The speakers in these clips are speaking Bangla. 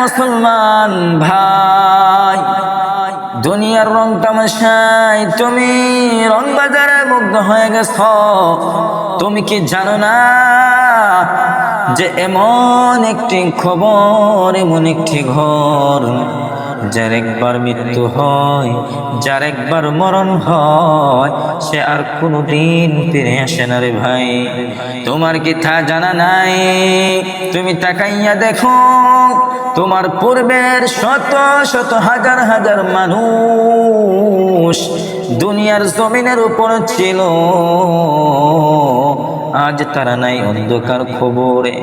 মুসলমান ভাই, দুনিয়ার রং তামাশায় তুমি রং বাজারে মুগ্ধ হয়ে গেছ। তুমি কি জানো না যে এমন একটি খবর, এমন একটি ঘর? যার একবার মৃত্যু হয়, যার একবার মরণ হয়, সে আর কোনোদিন ফিরে আসে না রে ভাই। তোমার কি তা জানা নাই? তুমি তাকাইয়া দেখো, তোমার পূর্বের শত শত হাজার হাজার মানুষ দুনিয়ার জমিনের উপর ছিল। আজ তারা নাই অন্ধকার খবরে।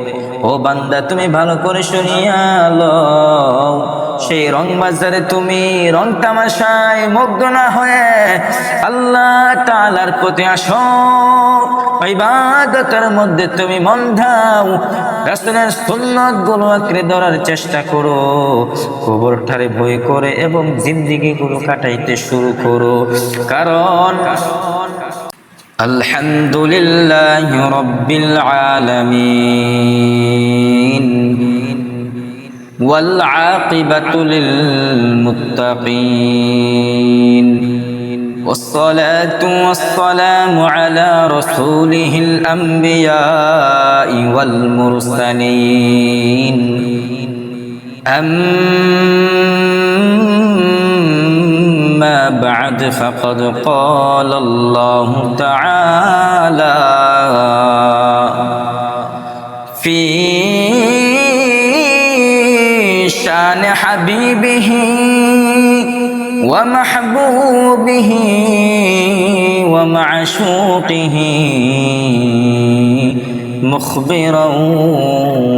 ও বান্দা, তুমি ভালো করে শুনিয়া লও। সেই রং বাজারে তুমি রং তামাশায় মুগ্ধ না হয়ে আল্লাহ তালার প্রতি আসো। ইবাদতের মধ্যে তুমি মন ধাও রাসূলের সুন্নতগুলো আঁকড়ে ধরার চেষ্টা করো। কবরটারে ভয় করে এবং জিন্দিগি গুলো কাটাইতে শুরু করো। কারণ الحمد لله رب العالمين والعاقبة للمتقين والصلاة والسلام على رسوله الأنبياء والمرسلين أما بعد فقد قال الله تعالى في شان حبيبه ومحبوبه ومعشوقه مخبرا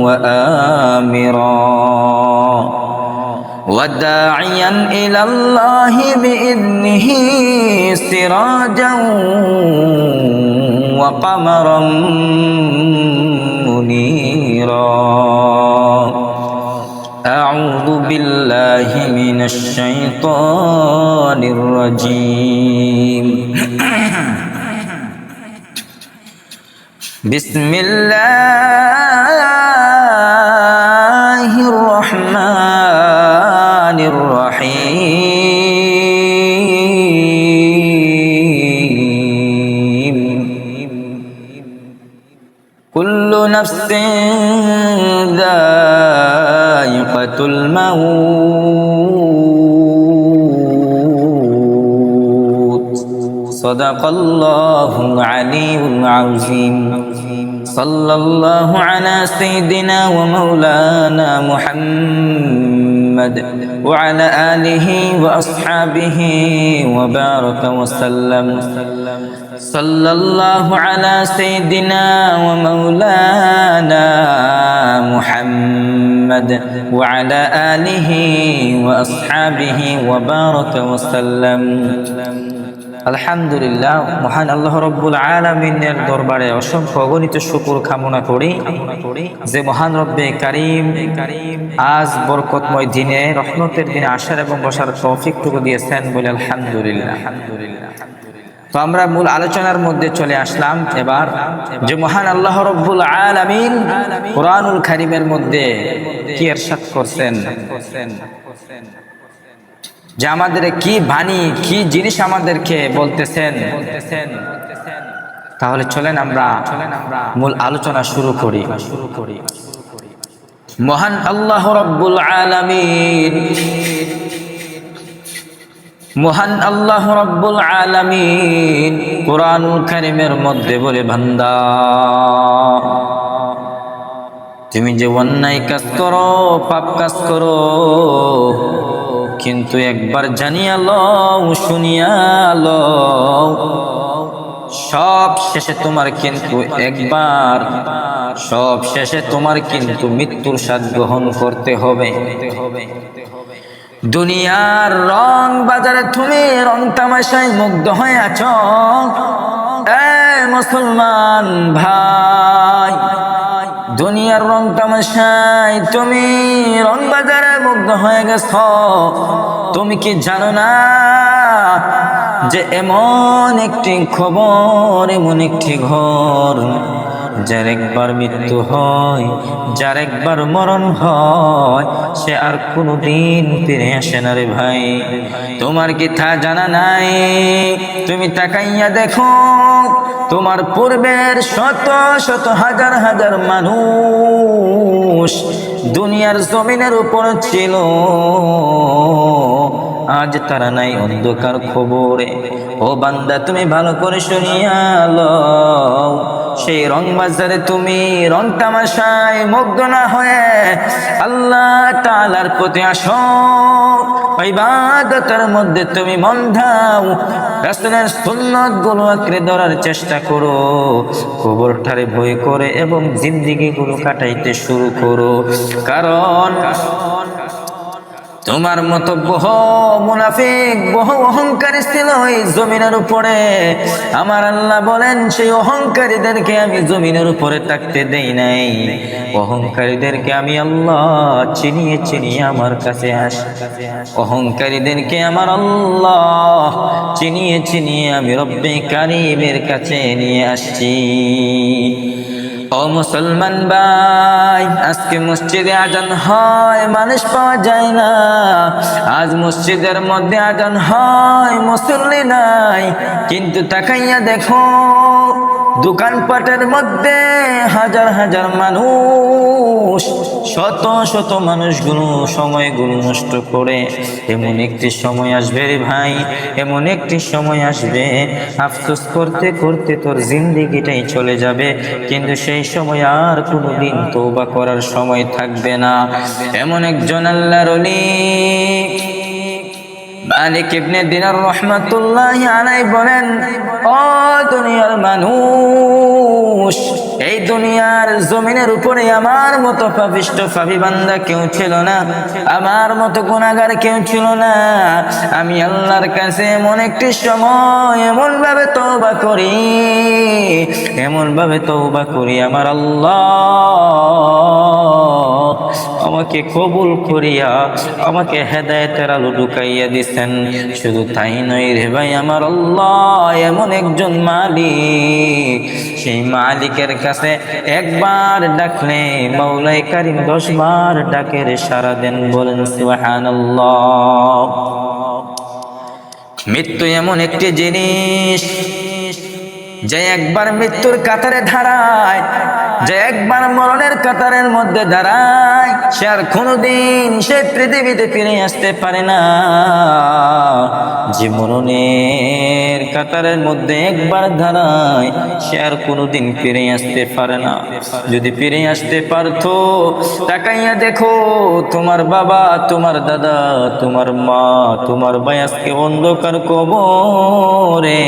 وآمرا. وداعيا إلى الله بإذنه سراجا وقمرا منيرا. أعوذ بالله من الشيطان الرجيم. بسم الله الموت. صدق الله العلي العظيم. صلى الله على سيدنا ومولانا محمد وعلى آله وأصحابه وبارك وسلم. صلى الله على سيدنا ومولانا محمد. وعلى آله وأصحابه وبارك وسلم আলহামদুলিল্লাহ মহান আল্লাহ রব্বুল আলমিনের দরবারে অসংখ্য অগণিত শুকুর কামনা করি যে মহান রব্বে কারিম আজ বরকতময় দিনে রহমতের দিনে আসার এবং বসার তৌফিকটুকু দিয়েছেন বলে আলহামদুলিল্লাহ আলহামদুলিল্লাহ তো আমরা মূল আলোচনার মধ্যে চলে আসলাম এবার যে মহান আল্লাহ রব্বুল আলামিন কোরআনুল কারিমের মধ্যে কি এরশাদ করছেন? যে আমাদের কি বাণী, কি জিনিস আমাদেরকে বলতেছেন? তাহলে চলেন আমরা মূল আলোচনা শুরু করি শুরু করি। মহান আল্লাহ রব্বুল আলামিন মহান আল্লাহ রব্বুল আলামিন কোরআনুল কারিমের মধ্যে বলে ভান্দা তুমি যে অন্যায় কাজ করো, পাপ কাজ করো, কিন্তু একবার জানিয়া লও, শুনিয়া লও, সব শেষে তোমার কিন্তু একবার, সব শেষে তোমার কিন্তু মৃত্যুর স্বাদ গ্রহণ করতে হবে। দুনিয়ার রং বাজারে তুমি রং তামাশায় মুগ্ধ হয়ে আছো। মুসলমান ভাই, দুনিয়ার রং তামাশায় তুমি রং বাজারে মুগ্ধ হয়ে গেছ। তুমি কি জানো না যে এমন একটি খবর, এমন একটি ঘর যার একবার মৃত্যু হয় যার একবার মরণ হয়, সে আর কোনোদিন ফিরে আসে না রে ভাই। তোমার কি তা জানা নাই? তুমি তাকাইয়া দেখো, তোমার পূর্বের শত শত হাজার হাজার মানুষ দুনিয়ার জমিনের উপর ছিল। আজ তারা নাই অন্ধকার খবরে। ও বান্দা, তুমি ভালো করে শুনিয়া সেই রং বাজারে তুমি রং তামাশায় মুগ্ধ না হয়ে আল্লাহ তালার প্রতি আসো। ইবাদতের মধ্যে তুমি মন ধাও রাসূলের সুন্নতগুলো আঁকড়ে ধরার চেষ্টা করো। কবরটারে ভয় করে এবং জিন্দিগি গুলো কাটাইতে শুরু করো। কারণ তোমার মতো বহু মুনাফিক, বহু অহংকারী ছিল এই জমিনের উপরে। আমার আল্লাহ বলেন, সেই অহংকারীদেরকে আমি জমিনের উপরে থাকতে দেই নাই। অহংকারীদেরকে আমি আল্লাহ চিনিয়ে চিনিয়ে আমার কাছে আস অহংকারীদেরকে আমার আল্লাহ চিনিয়ে চিনিয়ে আমি রব্বে কারিমের কাছে নিয়ে আসছি। ও মুসলমান ভাই, আজকে মসজিদে আজান হয়, মানুষ পাওয়া যায় না। আজ মসজিদের মধ্যে আজান হয়, মুসল্লি নাই, কিন্তু তাকাইয়া দেখো দোকানপাটের মধ্যে হাজার হাজার মানুষ, শত শত মানুষগুলো সময়গুলো নষ্ট করে। এমন একটি সময় আসবে রে ভাই, এমন একটি সময় আসবে। আফসোস করতে করতে তোর জিন্দিগিটাই চলে যাবে, কিন্তু সেই সময় আর কোনোদিন তৌবা করার সময় থাকবে না। এমন একজন আল্লাহর অলি মালিক ইবনে দিনার রহমাতুল্লাহ আলাই বলেন, ও দুনিয়ার মানুষ, এই দুনিয়ার জমিনের উপরে আমার মতো পাপিষ্ট পাপি কেউ ছিল না, আমার মতো গুণাগার কেউ ছিল না। আমি আল্লাহর কাছে এমন একটি সময় এমন ভাবে তওবা করি এমন ভাবে তওবা করি, আমার আল্লাহ আমাকে কবুল করিয়া, আমাকে হেদায়তের আলো ঢুকাইয়া দিছেন। শুধু তাই নয় রে ভাই, আমার আল্লাহ এমন একজন মালিক। সেই মালিকের কাছে একবার ডাকলে মাওলাই কারিম দশ বার ডাকের সারা দেন, বলেন, সুবহানাল্লাহ। মৃত্যু এমন একটি জিনিস, যে একবার মৃত্যুর কাতারে দাঁড়ায় যে একবার মরণের কাতারের মধ্যে দাঁড়ায়, সে আর কোনোদিন সে পৃথিবীতে ফিরে আসতে পারে না। যে মরণের কাতারের মধ্যে একবার দাঁড়ায়, সে আর কোনোদিন ফিরে আসতে পারে না। যদি ফিরে আসতে পারতো, তাকাইয়া দেখো, তোমার বাবা, তোমার দাদা, তোমার মা, তোমার ভাই অন্ধকার কবরে।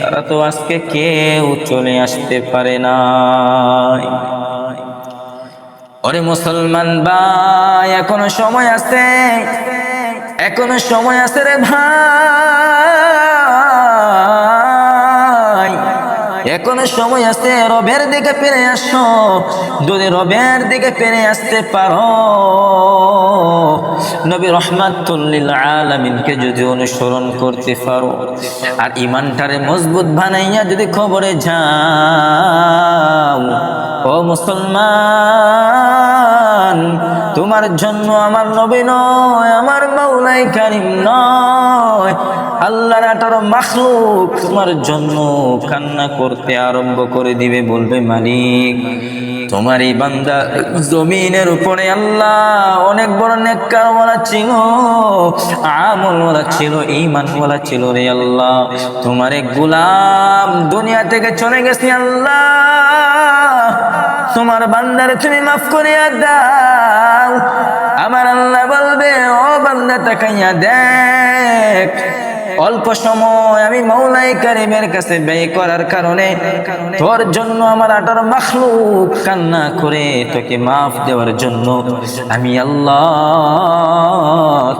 তারা তো আজকে কেউ চলে আসতে পারে না। ওরে মুসলমান ভাই, এখনও সময় আছে, এখনও সময় আছে রে ভাই। এখনও সময় আছে, রবের দিকে পেরে আসো, যদি রবের দিকে পেরে আসতে পারো নবী রহমাতুল্লিল আলামিনকে যদি অনুসরণ করতে পারো, আর ইমানটারে মজবুত বানাইয়া যদি খবরে যাও, ও মুসলমান, তোমার জন্য আমার নবী নয়, আমার মাওলাই কারিম নয়, আল্লাহর আঠারো মাখলুক তোমার জন্য কান্না করতে আরম্ভ করে দিবে, বলবে মালিক। তোমার এই বান্দা জমিনের উপরে আল্লাহ অনেক বড় নেককারওয়ালা ছিল, আমলওয়ালা ছিল ইমানওয়ালা ছিল রে আল্লাহ। তোমার এক গুলাম দুনিয়া থেকে চলে গেছে আল্লাহ। তোমার বান্দারে তুমি মাফ করিয়া দাও। আমার আল্লাহ বলবে, ও বান্দা তাকাইয়া দেখ। অল্প সময় আমি মৌলাই কারিমের কাছে ব্যয় করার কারণে তোর জন্য আমার আটার মাখলুক কান্না করে তোকে মাফ দেওয়ার জন্য আমি আল্লাহ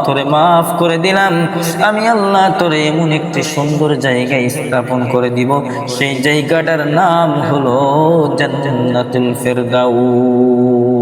তোরে মাফ করে দিলাম। আমি আল্লাহ তোরে এমন একটি সুন্দর জায়গায় স্থাপন করে দিব। সেই জায়গাটার নাম হলো জান্নাতুল ফেরদাউস।